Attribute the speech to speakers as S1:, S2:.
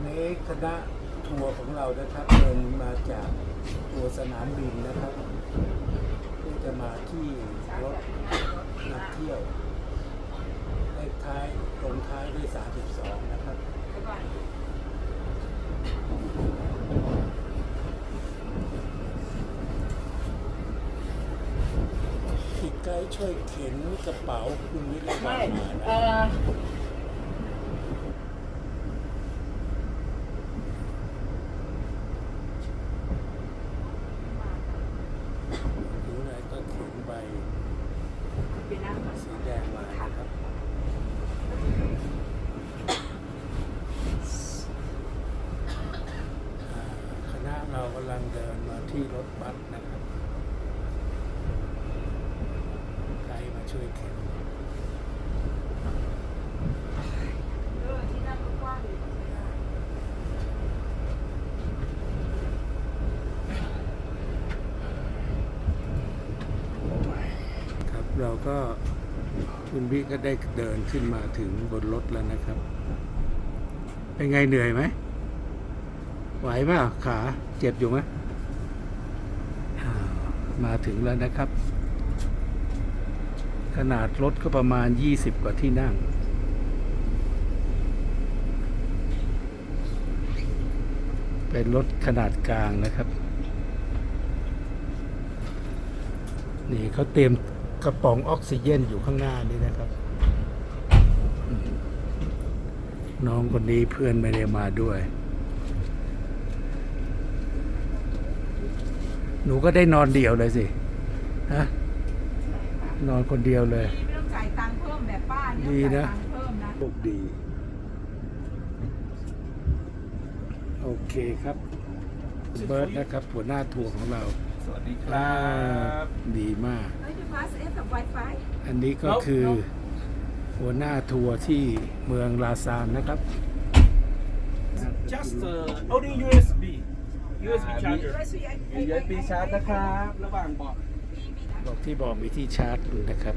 S1: อนนี้คณะทัวร์ของเรานะครับเดินมาจากตัวสนามบินนะครับเพื่อจะมาที่รถนักเที่ยวเลขท้ายลงท้ายด้วย32 นะครับพี่ไกด์ช่วยเข็นกระเป๋าคุณวิไลวันมานะ
S2: เอ่อ
S1: ดูไหน ก็เข็นใบ
S2: เป็นน้ำ
S1: สีแดงมานะครับ คณะเรากำลังเดินมาที่รถบัสนะครับ ใครมาช่วยเข็น
S2: เออที่นั่นก็กว้างอยู่
S1: ครับ เราก็คุณวิก็ได้เดินขึ้นมาถึงบนรถแล้วนะครับ เป็นไงเหนื่อยไหม ไหวเปล่าขาเจ็บอยู่ไหมมาถึงแล้วนะครับ ขนาดรถก็ประมาณ 20 กว่าที่นั่ง เป็นรถขนาดกลางนะครับ นี่เขาเตรียม กระป๋องออกซิเจนอยู่ข้างหน้านี่นะครับอืมน้องคนนี้เพื่อนไม่ได้มาด้วย หนูก็ได้นอนเดี่ยวเลยสิฮะนอนคนเดียวเลย
S2: ไม่ต้องจ่ายตังค์เพิ่มแบบป้าเนี่ย
S1: ดี
S2: ต้อง
S1: นะ
S2: จ่ายตังค์เพิ่มนะ
S1: โชคดี โอเคครับเบิร์ดนะครับหัวหน้าทัวร์ของเรา
S3: สวัสดีค
S1: อ่า
S3: รับ
S1: ดีมาก
S2: เฮ้ยจะพาสเอฟกับ Wi-Fi
S1: อันนี้ก็
S3: ครับ
S1: คือ
S3: ครับ
S1: หัวหน้าทัวร์ที่เมืองลาซานนะครับ
S3: just uh, only USB USB charger
S2: USB
S3: USB ชาร์จนะครับ ระหว่างเบาะ
S1: บอกที่บอกมีที่ชาร์จอยู่นะครับ